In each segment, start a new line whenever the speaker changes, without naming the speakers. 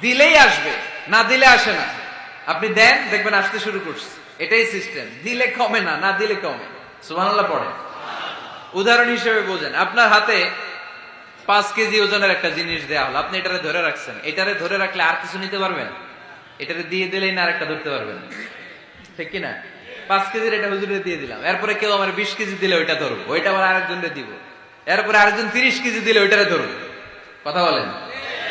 দিলেই আসবে, না দিলে আসে না। আপনি দেন, দেখবেন আসতে শুরু করছে। এটাই সিস্টেম দিলে কমে না না দিলে কমে। সুবহানাল্লাহ পড়ে উদাহরণ হিসেবে বোঝেন। আপনার হাতে পাঁচ কেজি ওজনের একটা জিনিস দেওয়া হলো। আপনি এটারে ধরে রাখছেন। এটারে ধরে রাখলে আর কিছু নিতে পারবেন? এটারে দিয়ে দিলেই না আরেকটা ধরতে পারবেন? ঠিক কিনা? পাঁচ কেজির এটা হুজুরে দিয়ে দিলাম। এরপরে কেউ আমার বিশ কেজি দিলে ওইটা ধরবো। ওইটা আবার আরেকজনকে দিব। এরপরে আরেকজন তিরিশ কেজি দিলে ওইটারে ধরবো। কথা বলেন?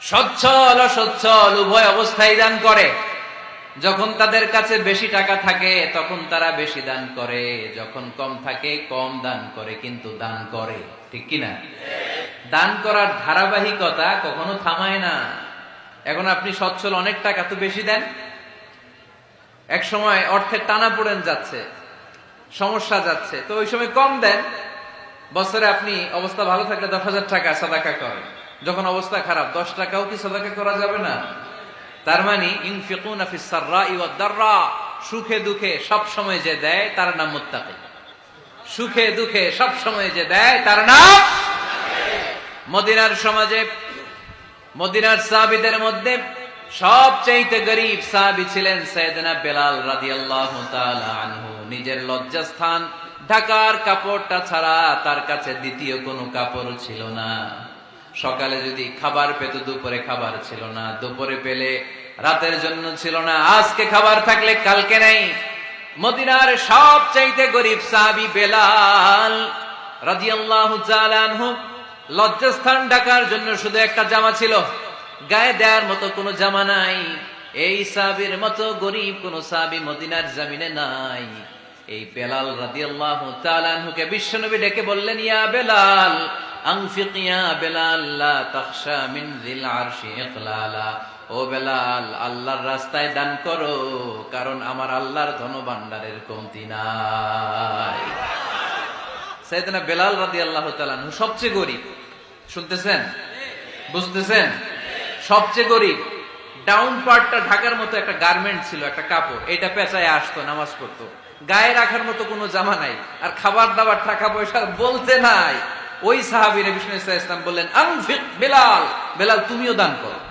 সচ্ছল অসচ্ছল উভয় অবস্থায় দান করে। যখন তাদের কাছে বেশি টাকা থাকে, তখন তারা বেশি দান করে। যখন কম থাকে, কম দান করে, কিন্তু দান করে। ঠিক কিনা? দান করার ধারাবাহিকতা কখনো থামায় না। এখন আপনি সচ্ছল অনেক টাকা তো বেশি দেন। এক সময় অর্থের টানা পড়েন যাচ্ছে, সমস্যা যাচ্ছে, তো ওই সময় কম দেন। বছরে আপনি অবস্থা ভালো থাকলে দশ হাজার টাকা সাদাকা করেন। যখন অবস্থা খারাপ, দশ টাকাও কি সাদাকা করা যাবে না? তার মানে ইনফিকুনা সুখে দুঃখে সব সময় যে দেয়, তার নাম মুত্তাকি। সুখে দুঃখে সব সময় যে দেয়, তার নাম মদিনার সমাজে, মদিনার সাহাবীদের মধ্যে সবচাইতে গরিব সাহাবী ছিলেন সৈয়দনা বেলাল তাআলা আনহু। নিজের লজ্জাস্থান, ঢাকার কাপড়টা ছাড়া তার কাছে দ্বিতীয় কোনো কাপড় ছিল না। সকালে যদি খাবার পেত, দুপুরে খাবার ছিল না। দুপুরে পেলে রাতের জন্য ছিল না। আজকে খাবার থাকলে কালকে নেই। মদিনার সব চাইতে গরিব সাহাবি বেলাল রাদিয়াল্লাহু তাআলা আনহু লজ্জাস্থান ঢাকার জন্য শুধু একটা জামা ছিল। গায়ে দেওয়ার মতো কোনো জামা নাই। এই সাহাবীর মতো গরিব কোন সাহাবি মদিনার জামিনে নাই। এই বেলাল রাদিয়াল্লাহু তাআলা আনহুকে বিশ্বনবী ডেকে বললেন, ইয়া বেলাল ইয়া বেলাল, লা তাখশা মিন যিল আরশি ইকলালা। ও বেলাল, আল্লাহর রাস্তায় দান করো, কারণ আমার আল্লাহর ধন ভাণ্ডারের কমতি নাই। সাইয়েদনা বেলাল রাদিয়াল্লাহু তাআলা আনহু সবচেয়ে গরিব। শুনতেছেন? বুঝতেছেন? সবচেয়ে গরিব। ডাউন পার্টটা ঢাকার মতো একটা গার্মেন্ট ছিল, একটা কাপড়। এটা পেঁচায় আসতো, নামাজ পড়তো। গায়ে রাখার মতো কোনো জামা নাই, আর খাবার দাবার, টাকা পয়সা বলতে নাই। ওই সাহাবির বিষ্ণু ইসলাম বললেন আংফিক বেলাল বেলাল তুমিও দান করো।